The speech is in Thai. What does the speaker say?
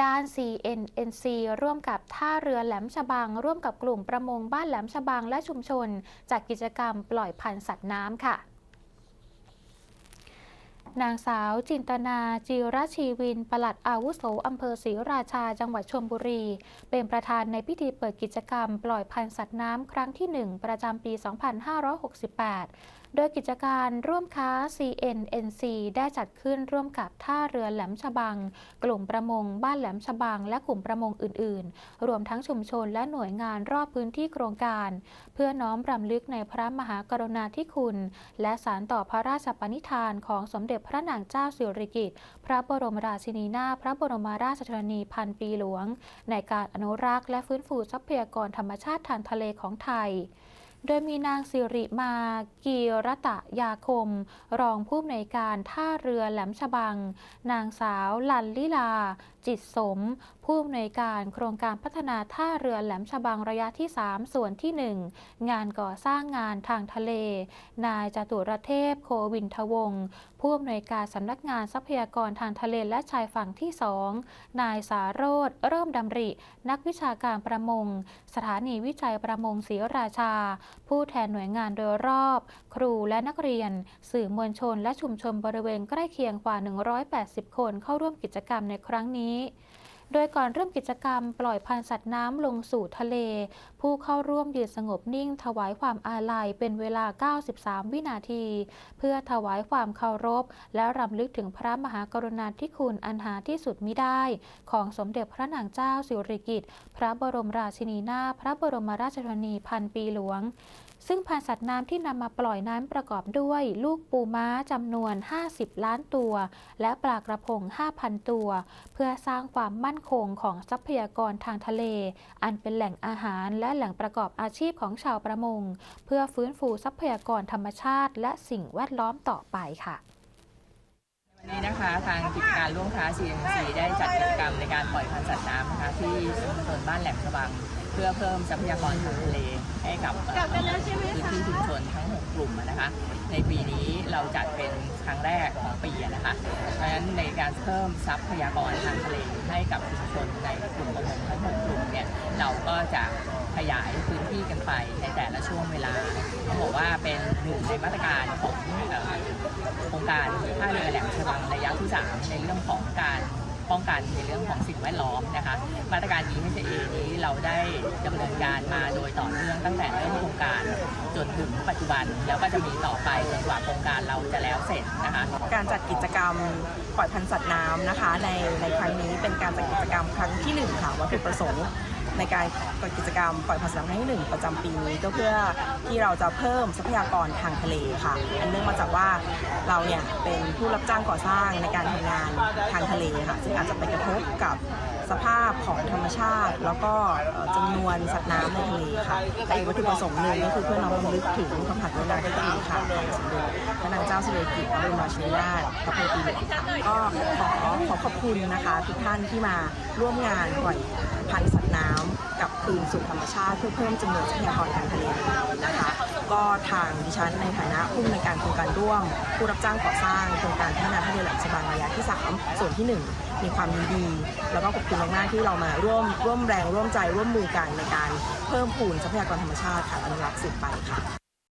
ด้าน CNNC ร่วมกับท่าเรือแหลมฉบัง ร่วมกับกลุ่มประมงบ้านแหลมฉบังและชุมชนจัดกกิจกรรมปล่อยพันธุ์สัตว์น้ำค่ะนางสาวจินตนาจีรชีวิน ปลัดอาวุโสอำเภอศรีราชา จังหวัดชลบุรี เป็นประธานในพิธีเปิดกิจกรรม ปล่อยพันธุ์สัตว์น้ำครั้งที่ 1 ประจำปี 2568 โดยกิจการร่วมค้า CNNC ได้จัดขึ้นร่วมกับท่าเรือแหลมฉบัง กลุ่มประมงบ้านแหลมฉบัง และกลุ่มประมงอื่น ๆ รวมทั้งชุมชนและหน่วยงานรอบพื้นที่โครงการ เพื่อน้อมรำลึกในพระมหากรุณาธิคุณ และสารต่อพระราชปณิธานของสมเด็จพระนางเจ้าสิริกิติ์พระบรมราชินีนาถพระบรมราชชนนีพันปีหลวง ในการอนุรักษ์และฟื้นฟูทรัพยากรธรรมชาติทางทะเลของไทย โดยมีนางสิริมากีรตะยาคม รองผู้อำนวยการท่าเรือแหลมฉบัง นางสาวลันลิลา จิตสม ผู้อำนวยการโครงการพัฒนาท่าเรือแหลมฉบังระยะที่ 3 ส่วนที่ 1 งานก่อสร้างงานทางทะเล นายจตุรเทพโควินทวงศ์ผู้อำนวยการสำนักงานทรัพยากรทางทะเลและชายฝั่งที่ 2 นายสารโรธเริ่มดำริ นักวิชาการประมง สถานีวิจัยประมงศรีราชาผู้แทนหน่วยงานโดยรอบ ครูและนักเรียน สื่อมวลชน และชุมชนบริเวณใกล้เคียงกว่า 180 คนเข้าร่วมกิจกรรมในครั้งนี้ โดยก่อนเริ่มกิจกรรมปล่อยพันธุ์สัตว์น้ำลงสู่ทะเล ผู้เข้าร่วมยืนสงบนิ่ง ถวายความอาลัยเป็นเวลา 93 วินาที เพื่อถวายความเคารพ และรำลึกถึงพระมหากรุณาธิคุณอันหาที่สุดมิได้ ของสมเด็จพระนางเจ้าสิริกิติ์พระบรมราชินีนาถพระบรมราชชนนีพันปีหลวงซึ่งพันธุ์สัตว์น้ำที่นำมาปล่อยนั้นประกอบด้วย ลูกปูม้าจำนวน 50 ล้านตัว และปลากระพง 5,000 ตัว เพื่อสร้างความมั่นคงของทรัพยากรทางทะเล อันเป็นแหล่งอาหารและแหล่งประกอบอาชีพของชาวประมง เพื่อฟื้นฟูทรัพยากรธรรมชาติ และสิ่งแวดล้อมต่อไปค่ะ วันนี้นะคะทางกิจการร่วมค้า CNC ได้จัดกิจกรรมในการปล่อยพันธุ์สัตว์น้ำนะคะที่ชุมชนบ้านแหลมฉบัง เพื่อเพิ่มทรัพยากรทางทะเลให้กับเอ่อพื้นที่ชุมชนทั้ง 6 กลุ่มนะคะ ในปีนี้เราจัดเป็นครั้งแรกของปีนะคะ เพราะฉะนั้นในการเพิ่มทรัพยากรทางทะเลให้กับชุมชนในกลุ่มประมงทั้ง 6 กลุ่มเนี่ยเราก็จะขยายพื้นที่กันไปในแต่ละช่วงเวลาต้องบอกว่าเป็นหนึ่งในมาตรการของเอ่อ โครงการ ท่าเรือแหลมฉบังระยะที่ 3 ในเรื่องของการป้องกันในเรื่องของสิ่งแวดล้อมนะคะ มาตรการ EHA นี้เราได้ดำเนินการมาโดยต่อเนื่องตั้งแต่เริ่มโครงการจนถึงปัจจุบัน แล้วก็จะมีต่อไปจนกว่าโครงการเราจะแล้วเสร็จนะคะ การจัดกิจกรรมปล่อยพันธุ์สัตว์น้ำนะคะ ในในครั้งนี้เป็นการจัดกิจกรรมครั้งที่หนึ่งค่ะวัตถุประสงค์ ในการจัดกิจกรรมปล่อยพันธุ์สัตว์น้ำครั้งที่หนึ่งประจำปีนี้ก็เพื่อที่เราจะเพิ่มทรัพยากรทางทะเลค่ะ อันเนื่องมาจากว่าเราเนี่ยเป็นผู้รับจ้างก่อสร้างในการทำงานทางทะเลค่ะซึ่งอาจจะไปกระทบกับสภาพของธรรมชาติ แล้วก็เอ่อจำนวนสัตว์น้ำในทะเลค่ะและอีกวัตถุประสงค์หนึ่งก็คือเพื่อน้อมรำลึกถึงพระมหากรุณาธิ ค่ะพระนางเจ้าสิริกิติ์พระบรมราชินีนาถพระพันปีก็ขอขอขอบคุณนะคะทุกท่านที่มาร่วมงานปล่อยพันธุ์สัตว์น้ำกับคืนสู่ธรรมชาติเพื่อเพิ่มจำนวนทรัพยากรทางทะเลนะคะ ก็ทางดิฉันในฐานะผู้อำนการโครงการร่วม ผู้รับจ้างก่อสร้างโครงการพัฒนาท่าเรือแหลมฉบังระยะที่ 3 ส่วนที่ 1 มีความยินดี แล้วก็ขอบคุณมากๆที่เรามาร่วมร่วมแรงร่วมใจร่วมมือกันในการเพิ่มพูนทรัพยากรธรรมชาติค่ะอนุรักษ์สืบไปค่ะ